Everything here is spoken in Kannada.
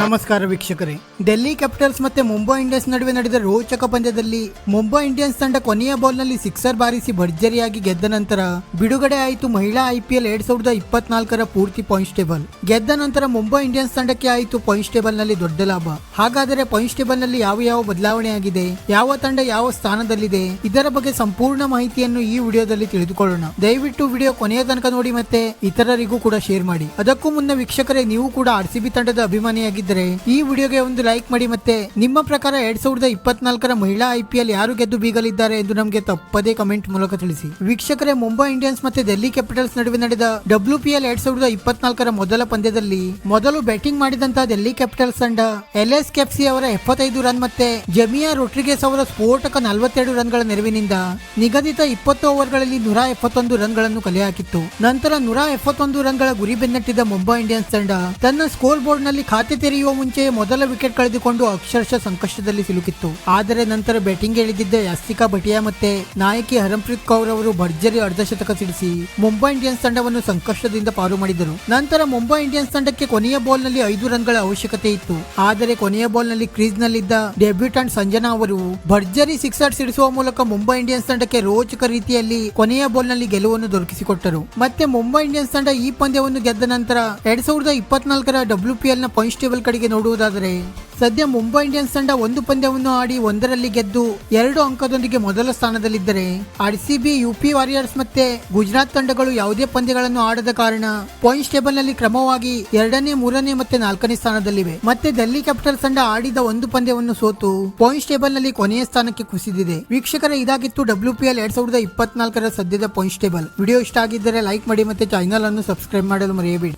ನಮಸ್ಕಾರ ವೀಕ್ಷಕರೇ. ಡೆಲ್ಲಿ ಕ್ಯಾಪಿಟಲ್ಸ್ ಮತ್ತೆ ಮುಂಬೈ ಇಂಡಿಯನ್ಸ್ ನಡುವೆ ನಡೆದ ರೋಚಕ ಪಂದ್ಯದಲ್ಲಿ ಮುಂಬೈ ಇಂಡಿಯನ್ಸ್ ತಂಡ ಕೊನೆಯ ಬಾಲ್ನಲ್ಲಿ ಸಿಕ್ಸರ್ ಬಾರಿಸಿ ಭರ್ಜರಿಯಾಗಿ ಗೆದ್ದ ನಂತರ ಬಿಡುಗಡೆ ಆಯಿತು ಮಹಿಳಾ ಐಪಿಎಲ್ ಎರಡ್ ಸಾವಿರದ ಇಪ್ಪತ್ನಾಲ್ಕರ ಪೂರ್ತಿ ಪಾಯಿಂಟ್ಸ್ ಟೇಬಲ್ ಗೆದ್ದ ನಂತರ ಮುಂಬೈ ಇಂಡಿಯನ್ಸ್ ತಂಡಕ್ಕೆ ಆಯಿತು ಪಾಯಿಂಟ್ಸ್ ಟೇಬಲ್ನಲ್ಲಿ ದೊಡ್ಡ ಲಾಭ. ಹಾಗಾದರೆ ಪಾಯಿಂಟ್ಸ್ ಟೇಬಲ್ನಲ್ಲಿ ಯಾವ ಯಾವ ಬದಲಾವಣೆ ಆಗಿದೆ? ಯಾವ ತಂಡ ಯಾವ ಸ್ಥಾನದಲ್ಲಿದೆ? ಇದರ ಬಗ್ಗೆ ಸಂಪೂರ್ಣ ಮಾಹಿತಿಯನ್ನು ಈ ವಿಡಿಯೋದಲ್ಲಿ ತಿಳಿದುಕೊಳ್ಳೋಣ. ದಯವಿಟ್ಟು ವಿಡಿಯೋ ಕೊನೆಯ ತನಕ ನೋಡಿ ಮತ್ತೆ ಇತರರಿಗೂ ಕೂಡ ಶೇರ್ ಮಾಡಿ. ಅದಕ್ಕೂ ಮುನ್ನ ವೀಕ್ಷಕರೇ, ನೀವು ಕೂಡ ಆರ್ ಸಿ ಬಿ ತಂಡದ ಅಭಿಮಾನಿಯಾಗಿದ್ದರೆ ಈ ವಿಡಿಯೋಗೆ ಒಂದು ಲೈಕ್ ಮಾಡಿ ಮತ್ತೆ ನಿಮ್ಮ ಪ್ರಕಾರ ಎರಡ್ ಸಾವಿರದ ಇಪ್ಪತ್ನಾಲ್ಕರ ಮಹಿಳಾ ಐಪಿಎಲ್ ಯಾರು ಗೆದ್ದು ಬೀಗಲಿದ್ದಾರೆ ಎಂದು ನಮಗೆ ತಪ್ಪದೇ ಕಮೆಂಟ್ ಮೂಲಕ ತಿಳಿಸಿ. ವೀಕ್ಷಕರೇ, ಮುಂಬೈ ಇಂಡಿಯನ್ಸ್ ಮತ್ತೆ ಡೆಲ್ಲಿ ಕ್ಯಾಪಿಟಲ್ಸ್ ನಡುವೆ ನಡೆದ ಡಬ್ಲ್ಯೂ ಪಿ ಎಲ್ ಎರಡ್ ಸಾವಿರದ ಇಪ್ಪತ್ನಾಲ್ಕರ ಮೊದಲ ಪಂದ್ಯದಲ್ಲಿ ಮೊದಲು ಬ್ಯಾಟಿಂಗ್ ಮಾಡಿದಂತಹ ಡೆಲ್ಲಿ ಕ್ಯಾಪಿಟಲ್ಸ್ ತಂಡ ಎಲ್ ಎಸ್ ಕೆಫ್ಸಿ ಅವರ ಎಪ್ಪತ್ತೈದು ರನ್ ಮತ್ತೆ ಜಮಿಯಾ ರೊಟ್ರಿಗೇಸ್ ಅವರ ಸ್ಫೋಟಕ ನಲವತ್ತೆರಡು ರನ್ಗಳ ನೆರವಿನಿಂದ ನಿಗದಿತ ಇಪ್ಪತ್ತು ಓವರ್ಗಳಲ್ಲಿ ನೂರ ಎಪ್ಪತ್ತೊಂದು ರನ್ಗಳನ್ನು ಕಲೆ ಹಾಕಿತ್ತು. ನಂತರ ನೂರ ಎಪ್ಪತ್ತೊಂದು ರನ್ಗಳ ಗುರಿ ಬೆನ್ನಟ್ಟಿದ ಮುಂಬೈ ಇಂಡಿಯನ್ಸ್ ತಂಡ ತನ್ನ ಸ್ಕೋರ್ ಬೋರ್ಡ್ನಲ್ಲಿ ಖಾತೆ ತೆರೆಯುವ ಮುಂಚೆ ಮೊದಲ ವಿಕೆಟ್ ಕಳೆದುಕೊಂಡು ಅಕ್ಷರಶಃ ಸಂಕಷ್ಟದಲ್ಲಿ ಸಿಲುಕಿತ್ತು. ಆದರೆ ನಂತರ ಬ್ಯಾಟಿಂಗ್ ಇಳಿದಿದ್ದ ಯಾಸ್ತಿಕಾ ಭಟಿಯಾ ಮತ್ತೆ ನಾಯಕಿ ಹರಂಪ್ರೀತ್ ಕೌರ್ ಅವರು ಭರ್ಜರಿ ಅರ್ಧಶತಕ ಸಿಡಿಸಿ ಮುಂಬೈ ಇಂಡಿಯನ್ಸ್ ತಂಡವನ್ನು ಸಂಕಷ್ಟದಿಂದ ಪಾರು ಮಾಡಿದರು. ನಂತರ ಮುಂಬೈ ಇಂಡಿಯನ್ಸ್ ತಂಡಕ್ಕೆ ಕೊನೆಯ ಬಾಲ್ನಲ್ಲಿ ಐದು ರನ್ಗಳ ಅವಶ್ಯಕತೆ ಇತ್ತು. ಆದರೆ ಕೊನೆಯ ಬಾಲ್ನಲ್ಲಿ ಕ್ರೀಸ್ ನಲ್ಲಿದ್ದ ಡೆಬ್ಯೂಟೆಂಟ್ ಸಂಜನಾ ಅವರು ಭರ್ಜರಿ ಸಿಕ್ಸರ್ ಸಿಡಿಸುವ ಮೂಲಕ ಮುಂಬೈ ಇಂಡಿಯನ್ಸ್ ತಂಡಕ್ಕೆ ರೋಚಕ ರೀತಿಯಲ್ಲಿ ಕೊನೆಯ ಬಾಲ್ನಲ್ಲಿ ಗೆಲುವನ್ನು ದೊರಕಿಸಿಕೊಟ್ಟರು. ಮತ್ತೆ ಮುಂಬೈ ಇಂಡಿಯನ್ಸ್ ತಂಡ ಈ ಪಂದ್ಯವನ್ನು ಗೆದ್ದ ನಂತರ ಎರಡ್ ಸಾವಿರದ ಇಪ್ಪತ್ನಾಲ್ಕರ ನ ಪಾಯಿಂಟ್ಸ್ ಟೇಬಲ್ ಕಡೆಗೆ ನೋಡುವುದಾದರೆ, ಸದ್ಯ ಮುಂಬೈ ಇಂಡಿಯನ್ಸ್ ತಂಡ ಒಂದು ಪಂದ್ಯವನ್ನು ಆಡಿ ಒಂದರಲ್ಲಿ ಗೆದ್ದು ಎರಡು ಅಂಕದೊಂದಿಗೆ ಮೊದಲ ಸ್ಥಾನದಲ್ಲಿದ್ದರೆ ಆರ್ ಸಿಬಿ ಯುಪಿ ವಾರಿಯರ್ಸ್ ಮತ್ತೆ ಗುಜರಾತ್ ತಂಡಗಳು ಯಾವುದೇ ಪಂದ್ಯಗಳನ್ನು ಆಡದ ಕಾರಣ ಪಾಯಿಂಟ್ಸ್ ಟೇಬಲ್ನಲ್ಲಿ ಕ್ರಮವಾಗಿ ಎರಡನೇ, ಮೂರನೇ ಮತ್ತೆ ನಾಲ್ಕನೇ ಸ್ಥಾನದಲ್ಲಿವೆ. ಮತ್ತೆ ಡೆಲ್ಲಿ ಕ್ಯಾಪಿಟಲ್ಸ್ ತಂಡ ಆಡಿದ ಒಂದು ಪಂದ್ಯವನ್ನು ಸೋತು ಪಾಯಿಂಟ್ಸ್ ಟೇಬಲ್ನಲ್ಲಿ ಕೊನೆಯ ಸ್ಥಾನಕ್ಕೆ ಕುಸಿದಿದೆ. ವೀಕ್ಷಕರ, ಇದಾಗಿತ್ತು ಡಬ್ಲ್ಯೂ ಪಿ ಎಲ್ ಎರಡ್ ಸಾವಿರದ ಇಪ್ಪತ್ನಾಲ್ಕರ ಸದ್ಯದ ಪಾಯಿಂಟ್ಸ್ ಟೇಬಲ್. ವಿಡಿಯೋ ಇಷ್ಟ ಆಗಿದ್ದರೆ ಲೈಕ್ ಮಾಡಿ ಮತ್ತೆ ಚಾನೆಲ್ ಅನ್ನು ಸಬ್ಸ್ಕ್ರೈಬ್ ಮಾಡಲು ಮರೆಯಬೇಡಿ.